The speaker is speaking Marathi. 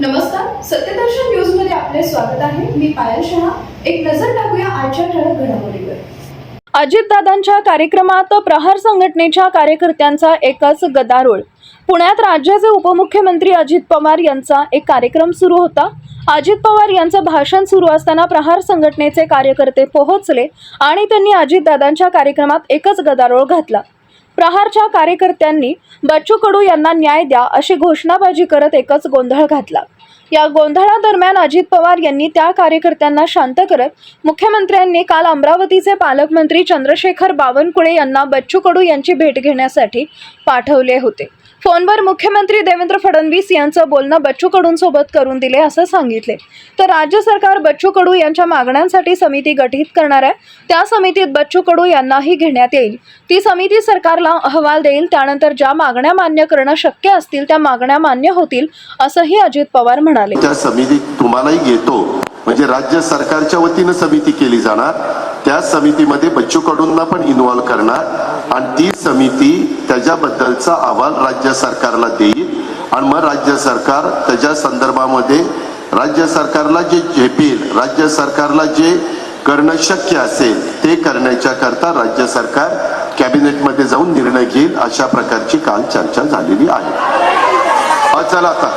नमस्कार. सत्यदर्शन न्यूजमध्ये आपले स्वागत आहे. मी पायल शहा. एक नजर टाकूया आजच्या ठळक घडामोडीवर. अजितदादांच्या कार्यक्रमात प्रहार संघटनेच्या कार्यकर्त्यांचा एकच गदारोळ. पुण्यात राज्याचे उपमुख्यमंत्री अजित पवार यांचा एक कार्यक्रम सुरू होता. अजित पवार यांचं भाषण सुरू असताना प्रहार संघटनेचे कार्यकर्ते पोहोचले आणि त्यांनी अजितदादांच्या कार्यक्रमात एकच गदारोळ घातला. प्रहारच्या कार्यकर्त्यांनी बच्चू कडू यांना न्याय द्या अशी घोषणाबाजी करत एकच गोंधळ घातला. या गोंधळादरम्यान अजित पवार यांनी त्या कार्यकर्त्यांना शांत करत मुख्यमंत्र्यांनी काल अमरावतीचे पालकमंत्री चंद्रशेखर बावनकुळे यांना बच्चू कडू यांची भेट घेण्यासाठी पाठवले होते. फोनवर मुख्यमंत्री देवेंद्र फडणवीस यांचं बोलणं बच्चू कडूंसोबत करून दिले असं सांगितले. तर राज्य सरकार बच्चू कडू यांच्या मागण्यांसाठी समिती गठीत करणार आहे. त्या समितीत बच्चू कडू यांनाही घेण्यात येईल. ती समिती सरकारला अहवाल देईल. त्यानंतर ज्या मागण्या मान्य करणं शक्य असतील त्या मागण्या मान्य होतील असंही अजित पवार म्हणाले. त्या समितीत तुम्हालाही घेतो. म्हणजे राज्य सरकारच्या वतीनं समिती केली जाणार. त्या समितीमध्ये बच्चू कडूंना पण इन्व्हॉल्व करणार. आणि ती समिती त्याच्याबद्दलचा अहवाल राज्य सरकारला देईल. आणि मग राज्य सरकार त्याच्या संदर्भामध्ये राज्य सरकारला जे झेपेल राज्य सरकारला जे करणं शक्य असेल ते करण्याच्या करता राज्य सरकार कॅबिनेटमध्ये जाऊन निर्णय घेईल अशा प्रकारची काल चर्चा झालेली आहे. चला आता.